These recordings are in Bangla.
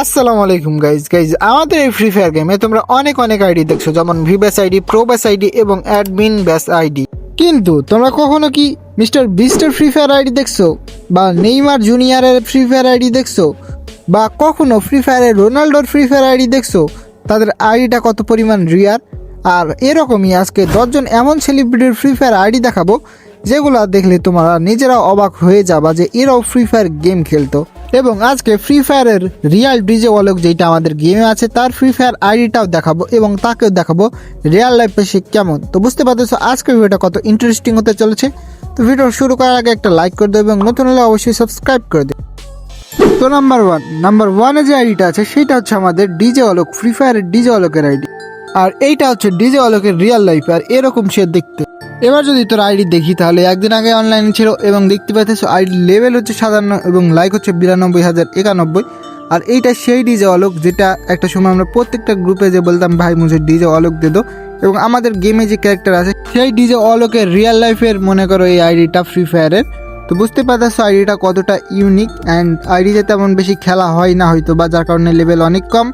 আসসালামু আলাইকুম গাইজ গাইজ আমাদের এই ফ্রি ফায়ার গেমে তোমরা অনেক অনেক আইডি দেখছ, যেমন ভিব্যাস আইডি প্রো প্রোব্যাস আইডি এবং অ্যাডমিন ব্যাস আইডি কিন্তু তোমরা কখনো কি মিস্টার বিস্টের ফ্রি ফায়ার আইডি দেখছ? বা নেইমার জুনিয়রের ফ্রি ফায়ার আইডি দেখছ? বা কখনো ফ্রি ফায়ারের রোনাল্ডোর ফ্রি ফায়ার আইডি দেখছ? তাদের আইডিটা কত পরিমাণ রিয়ার আর এরকমই আজকে দশজন এমন সেলিব্রিটির ফ্রি ফায়ার আইডি দেখাবো যেগুলো দেখলে তোমরা নিজেরা অবাক হয়ে যাবা যে এরাও ফ্রি ফায়ার গেম খেলতো। এবং আজকে ফ্রি ফায়ারের রিয়াল ডিজে ওয়ালক যেটা আমাদের গেমে আছে, তার ফ্রি ফায়ার আইডিটাও দেখাবো এবং তাকেও দেখাবো রিয়াল লাইফে সে কেমন। তো বুঝতে পারতেছো আজকের ভিডিওটা কত ইন্টারেস্টিং হতে চলেছে। তো ভিডিও শুরু করার আগে একটা লাইক করে দেবে এবং নতুন হলে অবশ্যই সাবস্ক্রাইব করে দেবে। তো নাম্বার ওয়ান নাম্বার ওয়ানে যে আইডিটা আছে, সেটা হচ্ছে আমাদের ডিজে অলোক ফ্রি ফায়ারের ডিজে অলোকের আইডি আর এইটা হচ্ছে ডিজে অলোকের রিয়াল লাইফ আর এরকম সে দেখতে। এবার যদি তোর আইডি দেখি, তাহলে একদিন আগে অনলাইনে ছিল এবং দেখতে পাচ্ছিস আইডি লেভেল হচ্ছে সাতান্ন এবং লাইক হচ্ছে বিরানব্বই হাজার একানব্বই। আর এইটা সেই ডিজে অলোক যেটা একটা সময় আমরা প্রত্যেকটা গ্রুপে যে বলতাম, ভাই মুঝে ডিজে অলোক দে দো। এবং আমাদের গেমে যে ক্যারেক্টার আছে, সেই ডিজে অলোকের রিয়েল লাইফের মনে করো এই আইডিটা ফ্রি ফায়ারের তো বুঝতে পারতেছো আইডিটা কতটা ইউনিক অ্যান্ড আইডিতে তেমন বেশি খেলা হয় না হয়তো বা, যার কারণে লেভেল অনেক কম।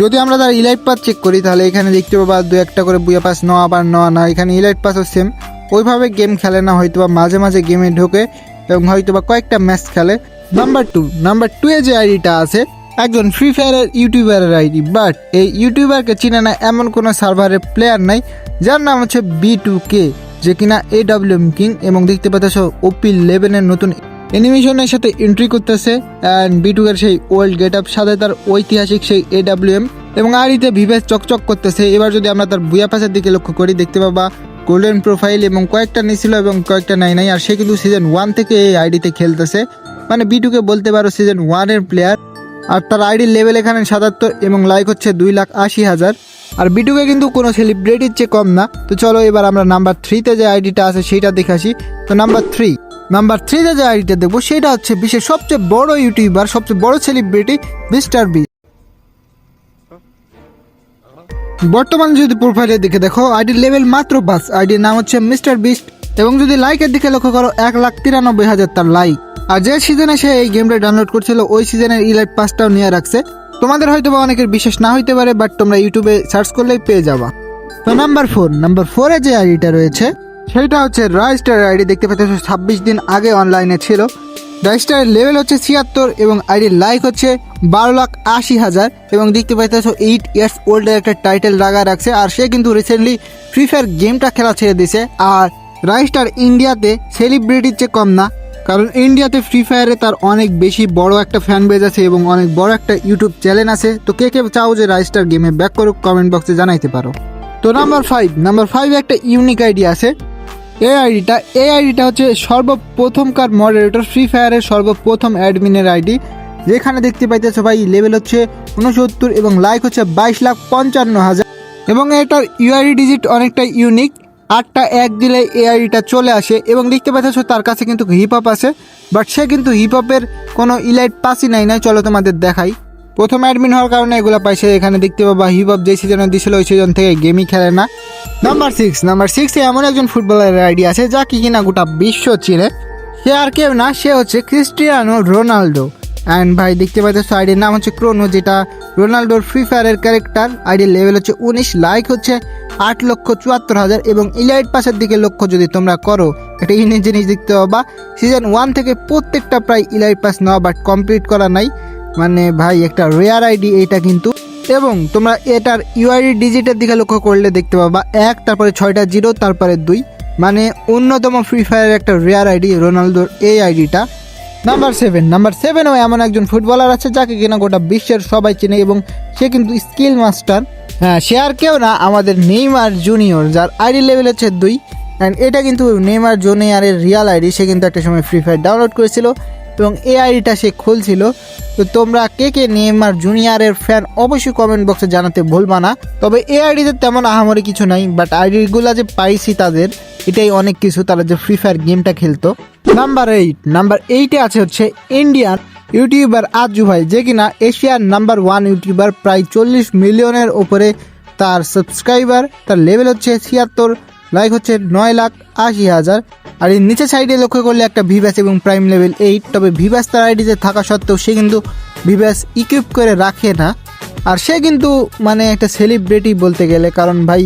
যদি আমরা তার ইলাইট পাস চেক করি, তাহলে এখানে দেখতে পাবা দু একটা করে বুয়া পাস নেওয়া আবার নেওয়া না এখানে ইলাইট পাসও সেম ওইভাবে গেম খেলে না হয়তো বা মাঝে মাঝে গেমে ঢোকে এবং হয়তো বা কয়েকটা ম্যাচ খেলে। নাম্বার টু নাম্বার টু এ যে আইডিটা আছে, একজন ফ্রি ফায়ারের ইউটিউবারের আইডি বাট এই ইউটিউবারকে চিনে না এমন কোনো সার্ভারের প্লেয়ার নাই, যার নাম হচ্ছে বি টু কে যে কিনা এ ডাব্লিউ এম কিং এবং দেখতে পাচ্ছ ওপি লেভেনের নতুন অ্যানিমেশনের সাথে এন্ট্রি করতেছে অ্যান্ড বি বিটুকের সেই ওল্ড গেট আপ সাথে তার ঐতিহাসিক সেই এ ডাব্লিউ এম এবং আড়িতে ভিভেস চকচক করতেছে। এবার যদি আমরা তার বুয়া পাশের দিকে লক্ষ্য করি, দেখতে পাবা গোল্ডেন প্রোফাইল এবং কয়েকটা নিয়েছিল এবং কয়েকটা নাই নাই। আর সে কিন্তু সিজন ওয়ান থেকে এই আইডিতে খেলতেছে। মানে বিটুকে বলতে পারো সিজন ওয়ানের প্লেয়ার আর তার আইডির লেভেল এখানে সাতাত্তর এবং লাইক হচ্ছে দুই লাখ আশি হাজার। আর বিটুকে কিন্তু কোনো সেলিব্রিটির চেয়ে কম না। তো চলো এবার আমরা নাম্বার থ্রিতে যে আইডিটা আছে সেইটা দেখে আসি। তো নাম্বার থ্রি নাম্বার থ্রিতে যে আইডিটা দেখব, সেটা হচ্ছে বিশ্বের সবচেয়ে বড় ইউটিউবার সবচেয়ে বড় সেলিব্রিটি মিস্টার বি বর্তমানে যদি প্রোফাইলের দিকে দেখো আইডির লেভেল মাত্র পাঁচ। আইডির নাম হচ্ছে মিস্টার বিস্ট এবং যদি লাইকের দিকে লক্ষ্য করো, এক লাখ তিরানব্বই হাজার তার লাইক আর যে সিজনে সে এই গেমটা ডাউনলোড করছিল, ওই সিজনের ইলাইট পাসটাও নিয়ে রাখছে। তোমাদের হয়তো বা অনেকের বিশ্বাস না হইতে পারে বাট তোমরা ইউটিউবে সার্চ করলেই পেয়ে যাবা। তো নাম্বার ফোর নাম্বার ফোরে যে আইডিটা রয়েছে, সেটা হচ্ছে রাইস্টার আইডি দেখতে পাচ্ছ, ছাব্বিশ দিন আগে অনলাইনে ছিল। রাইস্টারের লেভেল হচ্ছে ছিয়াত্তর এবং আইডির লাইক হচ্ছে বারো লাখ আশি হাজার এবং দেখতে পাইতেছ এইট ইয়ার্স ওল্ডের একটা টাইটেল লাগা রাখছে আর সে কিন্তু রিসেন্টলি ফ্রি ফায়ার গেমটা খেলা ছেড়ে দিছে আর রাইস্টার ইন্ডিয়াতে সেলিব্রিটির চেয়ে কম না। কারণ ইন্ডিয়াতে ফ্রি ফায়ারে তার অনেক বেশি বড় একটা ফ্যান বেজ আছে এবং অনেক বড় একটা ইউটিউব চ্যানেল আছে। তো কে কে চাও যে রাইস্টার গেমে ব্যাক করুক কমেন্ট বক্সে জানাইতে পারো। তো নাম্বার ফাইভ নাম্বার ফাইভে একটা ইউনিক আইডি আছে। এই আইডিটা এই আইডিটা হচ্ছে সর্বপ্রথমকার মডারেটর ফ্রি ফায়ারের সর্বপ্রথম অ্যাডমিনের আইডি। যেখানে দেখতে পাইতেছো ভাই লেভেল হচ্ছে উনসত্তর এবং লাইক হচ্ছে বাইশ লাখ পঞ্চান্ন হাজার। এবং এটার ইউআইডি ডিজিট অনেকটা ইউনিক আটটা এক দিলে এই আইডিটা চলে আসে। এবং দেখতে পাচ্ছ তার কাছে কিন্তু হিপ হপ আছে বাট সে কিন্তু হিপ হপের কোনো ইলাইট পাসই নাই নাই, চলো তোমাদের দেখাই। প্রথম অ্যাডমিন হওয়ার কারণে এগুলো পাইছে, এখানে দেখতে পাবা হপ যে সিজনে দিছিল, ওই সিজন থেকে গেমই খেলে না। নাম্বার সিক্স নাম্বার সিক্সে এমন একজন ফুটবলারের আইডি আছে, যা কি কিনা গোটা বিশ্ব চিনে। সে আর কেউ না, সে হচ্ছে ক্রিস্টিয়ানো রোনাল্ডো অ্যান্ড ভাই, দেখতে পাচ্ছ আইডির নাম হচ্ছে ক্রোনো যেটা রোনাল্ডোর ফ্রি ফায়ারের ক্যারেক্টার আইডির লেভেল হচ্ছে উনিশ লাইক হচ্ছে আট লক্ষ চুয়াত্তর হাজার এবং ইলাইট পাসের দিকে লক্ষ্য যদি তোমরা করো, একটা ইউনিক জিনিস দেখতে পাবা। সিজন ওয়ান থেকে প্রত্যেকটা প্রায় ইলাইট পাস নেওয়া বাট কমপ্লিট করা নাই। মানে ভাই, একটা রেয়ার আইডি এইটা কিন্তু। এবং তোমরা এটার ইউআইডি ডিজিটের দিকে লক্ষ্য করলে দেখতে পাবা, এক, তারপরে ছয়টা জিরো তারপরে দুই। মানে অন্যতম ফ্রি ফায়ারের একটা রেয়ার আইডি রোনালদোর এই আইডিটা নাম্বার সেভেন নাম্বার সেভেনও এমন একজন ফুটবলার আছে যাকে কিনা গোটা বিশ্বের সবাই চেনে এবং সে কিন্তু স্কিল মাস্টার হ্যাঁ সে আর কেউ না, আমাদের নেইমার জুনিয়র, যার আইডি লেভেল হচ্ছে দুই। অ্যান্ড এটা কিন্তু নেইমার জুনিয়রের রিয়াল আইডি সে কিন্তু একটা সময় ফ্রি ফায়ার ডাউনলোড করেছিল। এবং এ আইডিটা সে খুলছিল। তো তোমরা কে কে নেইমার জুনিয়রের ফ্যান অবশ্যই কমেন্ট বক্সে জানাতে ভুলবা না। তবে এই আইডিতে তেমন আহামরি কিছু নাই বাট আইডিগুলো যে পাইছি তাদের, এটাই অনেক কিছু। তারা যে ফ্রি ফায়ার গেমটা খেলতো। নাম্বার এইট নাম্বার এইটে আছে হচ্ছে ইন্ডিয়ান ইউটিউবার আজু ভাই, যে কিনা এশিয়ার নাম্বার ওয়ান ইউটিউবার প্রায় চল্লিশ মিলিয়নের ওপরে তার সাবস্ক্রাইবার তার লেভেল হচ্ছে ছিয়াত্তর লাইক হচ্ছে নয় লাখ আশি হাজার। আর এর নিচে সাইডে লক্ষ্য করলে একটা ভিভ্যাস এবং প্রাইম লেভেল এইট তবে ভিভ্যাস তার আইডিতে থাকা সত্ত্বেও সে কিন্তু ভিভ্যাস ইকুইপ করে রাখে না। আর সে কিন্তু মানে একটা সেলিব্রিটি বলতে গেলে, কারণ ভাই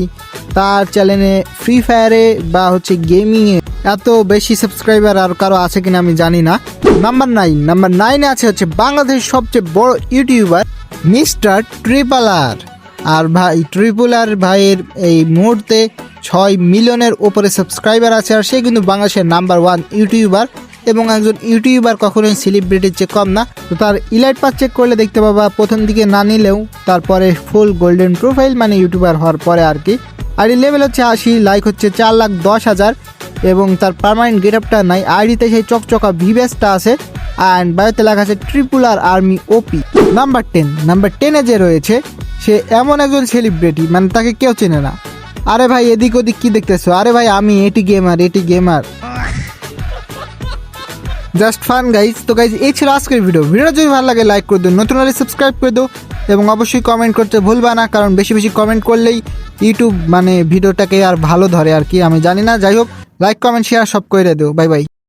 তার চ্যানেলে ফ্রি ফায়ারে বা হচ্ছে গেমিংয়ে এত বেশি সাবস্ক্রাইবার আর কারও আছে কিনা আমি জানি না। নাম্বার নাইন নাম্বার নাইনে আছে হচ্ছে বাংলাদেশের সবচেয়ে বড় ইউটিউবার মিস্টার ট্রিপালার আর ভাই ট্রিপুলার ভাইয়ের এই মুহূর্তে ছয় মিলিয়নের ওপরে সাবস্ক্রাইবার আছে, আর সে কিন্তু বাংলাদেশের নাম্বার ওয়ান ইউটিউবার এবং একজন ইউটিউবার কখনোই সেলিব্রিটির চেয়ে কম না। তো তার ইলাইট পাস চেক করলে দেখতে পাবা, প্রথম দিকে না নিলেও তারপরে ফুল গোল্ডেন প্রোফাইল মানে ইউটিউবার হওয়ার পরে আর কি। আর এই লেভেল হচ্ছে আশি লাইক হচ্ছে চার লাখ দশ হাজার এবং তার পারমানেন্ট গেট আপটা নাই। আইডিতে সেই চকচকা ভিভেসটা আছে অ্যান্ড বায়োতে লেখা আছে ট্রিপুলার army OP number ten number টেনে যে রয়েছে সে এমন একজন সেলিব্রিটি মানে তাকে কেউ চেনে না। আরে ভাই, এদিক ওদিক কি দেখতেছো? আরে ভাই, আমি এটি গেমার এটি গেমার জাস্ট ফান গাইজ তো গাইজ এই ছিল আজকের ভিডিও ভিডিও যদি ভালো লাগে লাইক করে দিও। নতুন হলে সাবস্ক্রাইব করে দিও এবং অবশ্যই কমেন্ট করতে ভুলবা না, কারণ বেশি বেশি কমেন্ট করলেই ইউটিউব মানে ভিডিওটাকে আর ভালো ধরে আর কি, আমি জানি না। যাই হোক লাইক কমেন্ট শেয়ার সব করে দিও। Bye bye